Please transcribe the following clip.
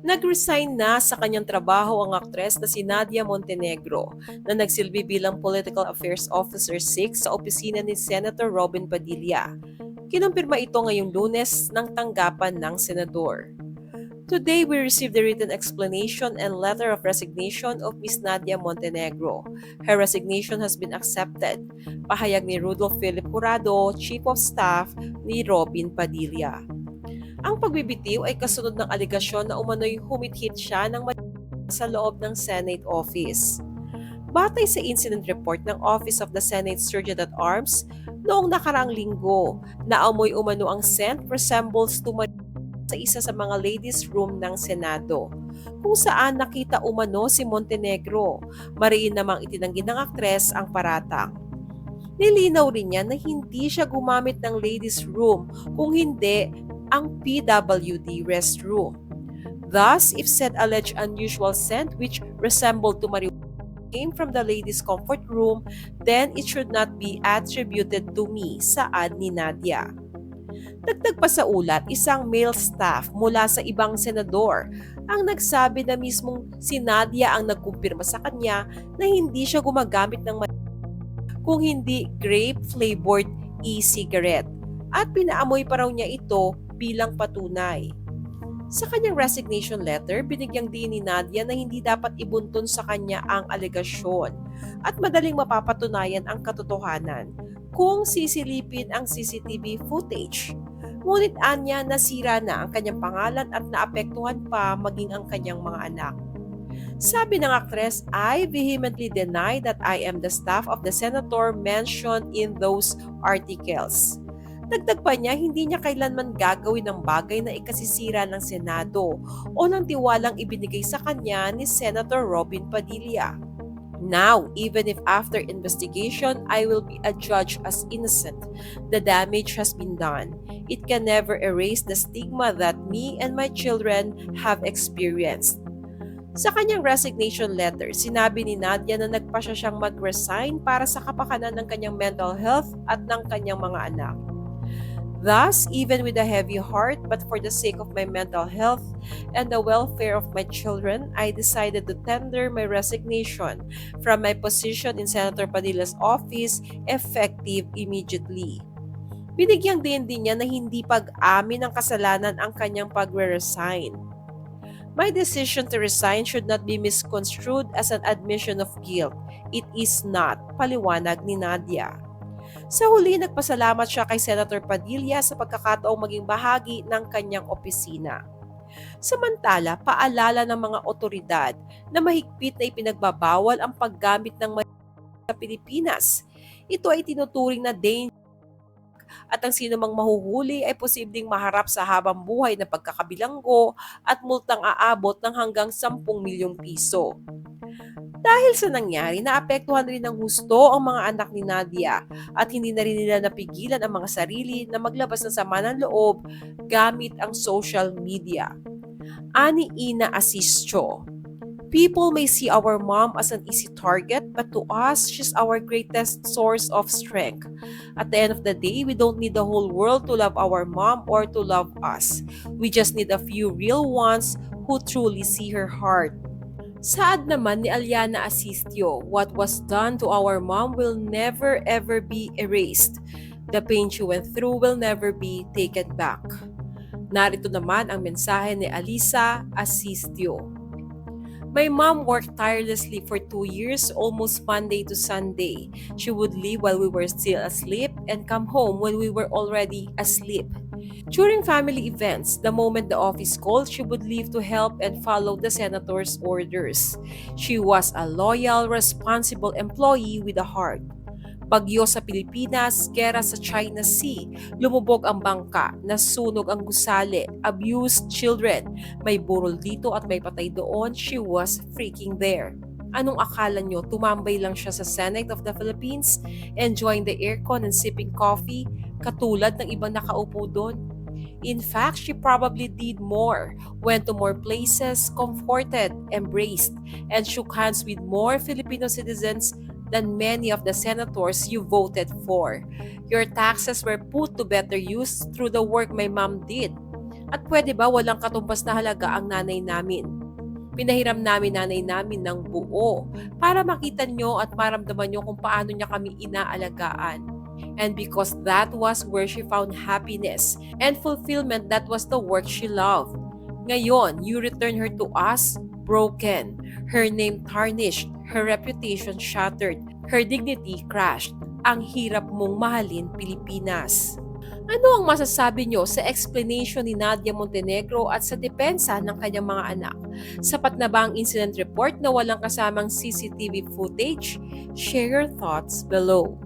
Nag-resign na sa kanyang trabaho ang aktres na si Nadia Montenegro na nagsilbi bilang Political Affairs Officer 6 sa opisina ni Senator Robin Padilla. Kinumpirma ito ngayong lunes ng tanggapan ng senador. Today, we received the written explanation and letter of resignation of Ms. Nadia Montenegro. Her resignation has been accepted. Pahayag ni Rudolph Philip Curado, Chief of Staff ni Robin Padilla. Ang pagbibitiw ay kasunod ng aligasyon na umano'y humithit siya ng sa loob ng Senate office. Batay sa incident report ng Office of the Senate Surgeon at Arms, noong nakarang linggo, naamoy umano ang scent resembles to sa isa sa mga ladies room ng Senado, kung saan nakita umano si Montenegro. Mariin namang itinanggi ng aktres ang paratang. Nilinaw rin niya na hindi siya gumamit ng ladies room, kung hindi ang PWD restroom. Thus, if said alleged unusual scent which resembled to marijuana came from the ladies' comfort room, then it should not be attributed to me, saad ni Nadia. Dagdag pa sa ulat, isang male staff mula sa ibang senador ang nagsabi na mismong si Nadia ang nagkumpirma sa kanya na hindi siya gumagamit ng kung hindi grape-flavored e-cigarette at pinaamoy pa raw niya ito bilang patunay. Sa kanyang resignation letter, binigyang din ni Nadia na hindi dapat ibuntun sa kanya ang alegasyon at madaling mapapatunayan ang katotohanan kung sisilipin ang CCTV footage. Ngunit anya nasira na ang kanyang pangalan at naapektuhan pa maging ang kanyang mga anak. Sabi ng aktres, I vehemently deny that I am the staff of the senator mentioned in those articles. Dagdag pa niya, hindi niya kailanman gagawin ng bagay na ikasisira ng Senado o ng tiwalang ibinigay sa kanya ni Senator Robin Padilla. Now, even if after investigation I will be adjudged as innocent, the damage has been done. It can never erase the stigma that me and my children have experienced. Sa kanyang resignation letter, sinabi ni Nadia na nagpasya siyang mag-resign para sa kapakanan ng kanyang mental health at ng kanyang mga anak. Thus, even with a heavy heart, but for the sake of my mental health and the welfare of my children, I decided to tender my resignation from my position in Senator Padilla's office effective immediately. Binigyang din din niya na hindi pag-amin ng kasalanan ang kanyang pagre-resign. My decision to resign should not be misconstrued as an admission of guilt. It is not, paliwanag ni Nadia. Sa huli, nagpasalamat siya kay Senator Padilla sa pagkakataong maging bahagi ng kanyang opisina. Samantala, paalala ng mga otoridad na mahigpit na ipinagbabawal ang paggamit ng sa Pilipinas. Ito ay tinuturing na danger at ang sinumang mahuhuli ay posibleng maharap sa habang buhay na pagkakabilanggo at multang aabot ng hanggang 10 milyong piso. Dahil sa nangyari, naapektuhan rin ng husto ang mga anak ni Nadia at hindi na rin nila napigilan ang mga sarili na maglabas ng sama ng loob gamit ang social media. Ani Ina Asischo, People may see our mom as an easy target, but to us, she's our greatest source of strength. At the end of the day, we don't need the whole world to love our mom or to love us. We just need a few real ones who truly see her heart Saad naman ni Aliana Asistio, what was done to our mom will never ever be erased. The pain she went through will never be taken back. Narito naman ang mensahe ni Alisa Asistio. My mom worked tirelessly for two years, almost Monday to Sunday. She would leave while we were still asleep and come home when we were already asleep. During family events, the moment the office called, she would leave to help and follow the senator's orders. She was a loyal, responsible employee with a heart. Bagyo sa Pilipinas, gera sa China Sea, lumubog ang bangka, nasunog ang gusali, abused children, may burol dito at may patay doon, she was freaking there. Anong akala nyo, tumambay lang siya sa Senate of the Philippines, enjoying the aircon and sipping coffee, katulad ng ibang nakaupo doon? In fact, she probably did more, went to more places, comforted, embraced, and shook hands with more Filipino citizens than many of the senators you voted for. Your taxes were put to better use through the work my mom did. At pwede ba walang katumbas na halaga ang nanay namin? Pinahiram namin nanay namin ng buo para makita nyo at maramdaman nyo kung paano niya kami inaalagaan. And because that was where she found happiness and fulfillment, that was the work she loved. Ngayon, you return her to us broken, her name tarnished, her reputation shattered, her dignity crushed. Ang hirap mong mahalin Pilipinas. Ano ang masasabi nyo sa explanation ni Nadia Montenegro at sa depensa ng kanyang mga anak? Sapat na ba ang incident report na walang kasamang CCTV footage? Share your thoughts below.